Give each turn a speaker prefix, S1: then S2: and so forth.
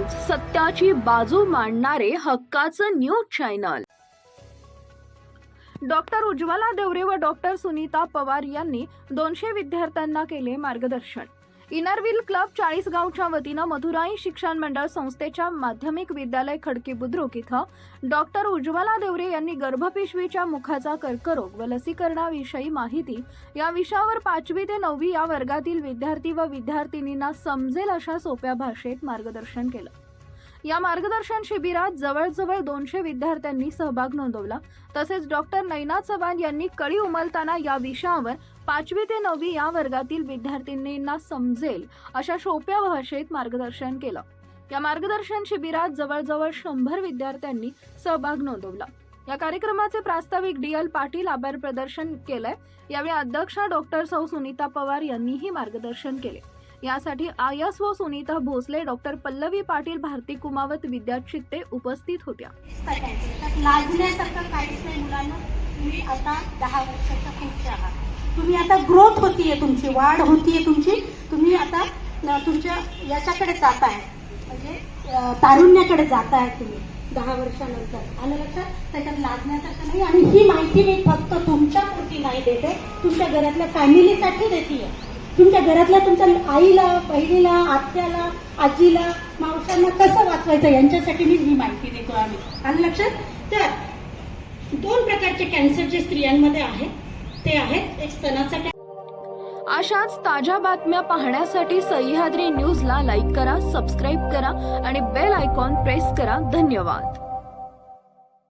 S1: सत्याची बाजू मांडणारे हक्काचं news channel. Doctor Ujjwala Deore व डॉक्टर सुनीता पवार यांनी दोनशे विद्यार्थ्यांना केले मार्गदर्शन. इनरव्हील क्लब चाळीसगावच्या वतीनं मधुराई शिक्षण मंडळ संस्थेच्या माध्यमिक विद्यालय खडकी बुद्रुक इथं डॉक्टर उज्ज्वला देवरे यांनी गर्भपिशवीच्या मुखाचा कर्करोग व लसीकरणाविषयी माहिती या विषयावर पाचवी ते नववी या वर्गातील विद्यार्थी व विद्यार्थिनींना समजेल अशा सोप्या भाषेत मार्गदर्शन केलं. या मार्गदर्शन शिबिरात जवळजवळ दोनशे विद्यार्थ्यांनी सहभाग नोंदवला. तसेच डॉक्टर नैना चव्हाण यांनी कळी उमलताना या विषयावर पाचवी ते नववी या वर्गातील विद्यार्थिनींना समजेल अशा सोप्या भाषेत मार्गदर्शन केलं. या मार्गदर्शन शिबिरात जवळजवळ शंभर विद्यार्थ्यांनी सहभाग नोंदवला. या कार्यक्रमाचे प्रास्ताविक डी एल पाटील आभार प्रदर्शन केलंय. यावेळी अध्यक्षा डॉक्टर सौ सुनीता पवार यांनीही मार्गदर्शन केले. यासाठी आयस व सुनीता भोसले डॉक्टर पल्लवी पाटील भारती कुमावत विद्याचित्ते उपस्थित होत्या.
S2: लाजण्यासारखं काहीच नाही मुलांना. तुम्ही आता दहा वर्षाच्या आहात. तुम्ही आता ग्रोथ होतीये तुमची वाढ होतीये तुमची. तुम्ही आता तुमच्या याच्याकडे जात आहे म्हणजे तारुण्याकडे जात आहे तुम्ही दहा वर्षानंतर. आलं लक्षात? त्याच्यात लाजण्यासारखं नाही. आणि ही माहिती मी फक्त तुमच्या पुरती नाही देते. तुमच्या घरातल्या फॅमिलीसाठी देते तुमच्या घरातल्या तुमच्या आईला बहिणीला आत्याला आजीला मावशांना कसं वाचवायचं यांच्यासाठी मी ही माहिती देतो आम्ही. आलं लक्षात? तर दोन प्रकारचे कॅन्सर जे स्त्रियांमध्ये आहेत ते आहेत एक स्तनाचा
S1: अशाच ताज्या बातम्या पाहण्यासाठी सह्याद्री न्यूजला लाईक करा सबस्क्राईब करा आणि बेल आयकॉन प्रेस करा. धन्यवाद.